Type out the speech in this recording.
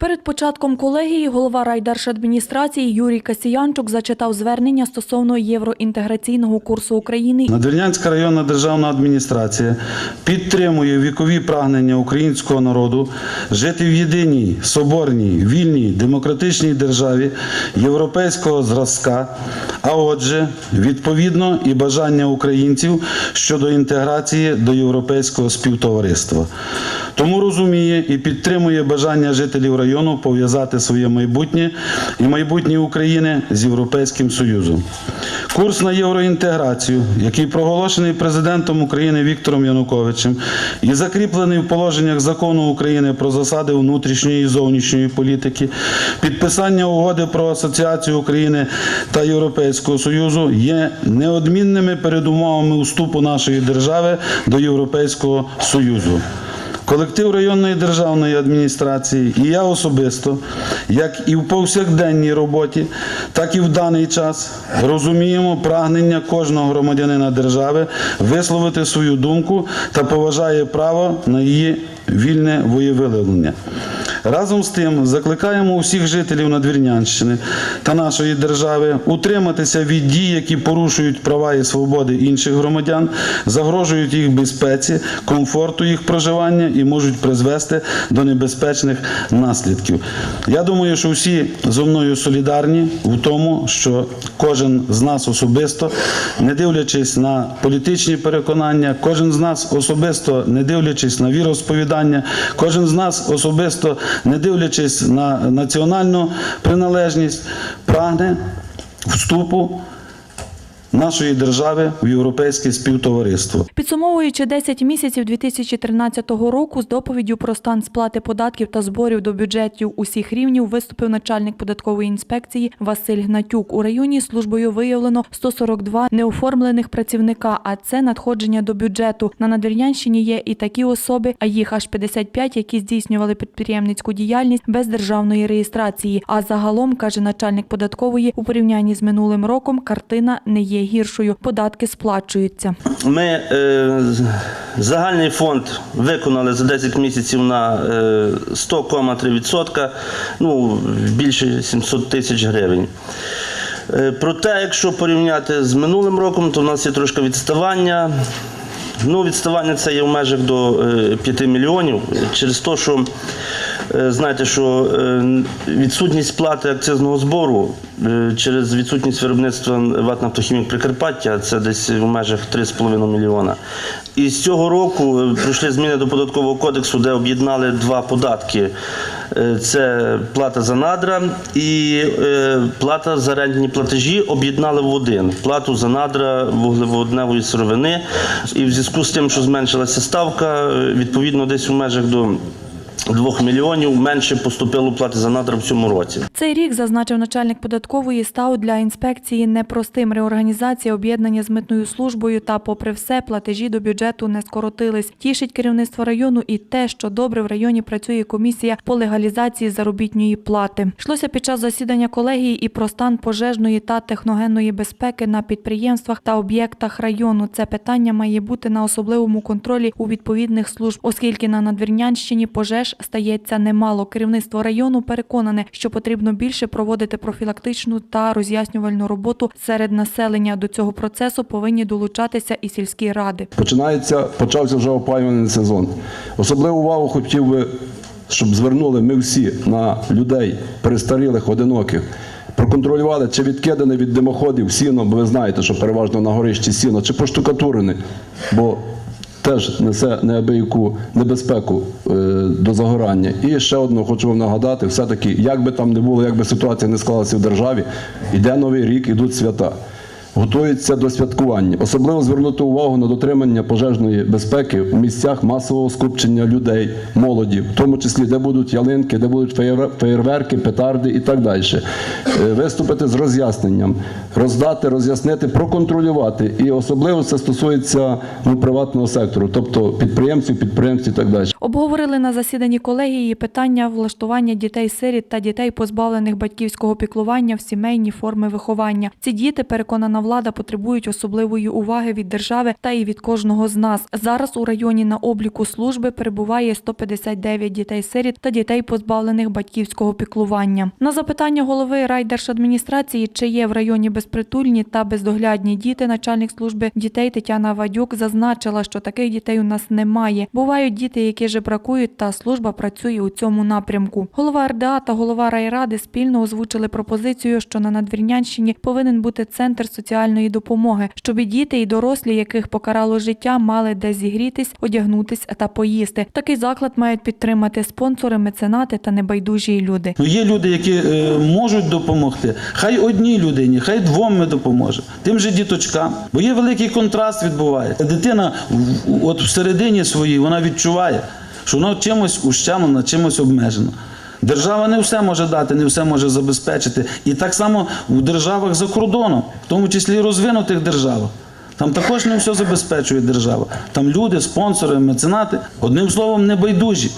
Перед початком колегії голова райдержадміністрації Юрій Касіянчук зачитав звернення стосовно євроінтеграційного курсу України Надвірнянська районна державна адміністрація підтримує вікові прагнення українського народу жити в єдиній, соборній, вільній, демократичній державі європейського зразка, а отже, відповідно і бажання українців щодо інтеграції до європейського співтовариства. Тому розуміє і підтримує бажання жителів району пов'язати своє майбутнє і майбутнє України з Європейським Союзом. Курс на євроінтеграцію, який проголошений президентом України Віктором Януковичем і закріплений в положеннях закону України про засади внутрішньої і зовнішньої політики, підписання угоди про асоціацію України та Європейського Союзу є неодмінними передумовами вступу нашої держави до Європейського Союзу. Колектив районної державної адміністрації і я особисто, як і в повсякденній роботі, так і в даний час розуміємо прагнення кожного громадянина держави висловити свою думку та поважає право на її вільне воєвиявлення. Разом з тим закликаємо усіх жителів Надвірнянщини та нашої держави утриматися від дій, які порушують права і свободи інших громадян, загрожують їх безпеці, комфорту їх проживання і можуть призвести до небезпечних наслідків. Я думаю, що всі зо мною солідарні в тому, що кожен з нас особисто, не дивлячись на політичні переконання, кожен з нас особисто, не дивлячись на віросповідання, кожен з нас особисто, не дивлячись на національну приналежність, прагне вступу нашої держави в європейське співтовариство. Підсумовуючи 10 місяців 2013 року, з доповіддю про стан сплати податків та зборів до бюджетів усіх рівнів виступив начальник податкової інспекції Василь Гнатюк. У районі службою виявлено 142 неоформлених працівника, а це надходження до бюджету. На Надвірнянщині є і такі особи, а їх аж 55, які здійснювали підприємницьку діяльність без державної реєстрації. А загалом, каже начальник податкової, у порівнянні з минулим роком картина не є гіршою. Податки сплачуються. Ми е, загальний фонд виконали за 10 місяців на е, 100,3%, ну, більше 700 тисяч гривень. Е, проте, якщо порівняти з минулим роком, то в нас є трошки відставання. Ну, відставання це є в межах до е, 5 мільйонів через те, що е, знаєте, що е, відсутність плати акцизного збору е, через відсутність виробництва ВАТ «Нафтохімік Прикарпаття це десь в межах 3,5 мільйона. І з цього року е, пройшли зміни до податкового кодексу, де об'єднали два податки. Е, Це плата за надра і е, плата за рентні платежі об'єднали в один плату за надра вуглеводневої сировини. І в зв'язку з тим, що зменшилася ставка, е, відповідно, десь у межах до 2 мільйонів менше поступило плати за надра в цьому році. Цей рік, зазначив начальник податкової, став для інспекції непростим. Реорганізація об'єднання з митною службою та, попри все, платежі до бюджету не скоротились. Тішить керівництво району і те, що добре в районі працює комісія по легалізації заробітної плати. Йшлося під час засідання колегії і про стан пожежної та техногенної безпеки на підприємствах та об'єктах району. Це питання має бути на особливому контролі у відповідних служб, оскільки на Надвірнянщині пожеж стається немало. Керівництво району переконане, що потрібно більше проводити профілактичну та роз'яснювальну роботу серед населення. До цього процесу повинні долучатися і сільські ради. Починається, почався вже опалювальний сезон. Особливу увагу хотів би, щоб звернули ми всі на людей перестарілих, одиноких. Проконтролювали, чи відкидане від димоходів сіно, бо ви знаєте, що переважно на горищі сіно, чи поштукатурене, бо теж несе неабияку небезпеку е, до загорання. І ще одне хочу вам нагадати: все-таки, як би там не було, як би ситуація не склалася в державі, йде новий рік, ідуть свята готуються до святкування. Особливо звернути увагу на дотримання пожежної безпеки у місцях масового скупчення людей, молоді, в тому числі, де будуть ялинки, де будуть феєр- феєрверки, петарди і так далі. Е, Виступити з роз'ясненням, роздати, роз'яснити, проконтролювати. І особливо це стосується ну, приватного сектору, тобто підприємців, підприємців і так далі. Обговорили на засіданні колегії питання влаштування дітей-сиріт та дітей, позбавлених батьківського піклування в сімейні форми виховання. Ці діти, переконана влада потребують особливої уваги від держави та і від кожного з нас. Зараз у районі на обліку служби перебуває 159 дітей-сиріт та дітей, позбавлених батьківського піклування. На запитання голови райдержадміністрації, чи є в районі безпритульні та бездоглядні діти, начальник служби дітей Тетяна Вадюк зазначила, що таких дітей у нас немає. Бувають діти, які жебракують, та служба працює у цьому напрямку. Голова РДА та голова райради спільно озвучили пропозицію, що на Надвірнянщині повинен бути центр соціальної допомоги, щоб діти, і дорослі, яких покарало життя, мали де зігрітись, одягнутись та поїсти. Такий заклад мають підтримати спонсори, меценати та небайдужі люди. Ну, є люди, які е, можуть допомогти. Хай одній людині, хай двом ми допоможемо. Тим же діточкам. Бо є великий контраст відбувається. Дитина от всередині своїй вона відчуває, що вона чимось ущемлена, чимось обмежена. Держава не все може дати, не все може забезпечити. І так само в державах за кордоном, в тому числі розвинутих державах. Там також не все забезпечує держава. Там люди, спонсори, меценати, одним словом, небайдужі.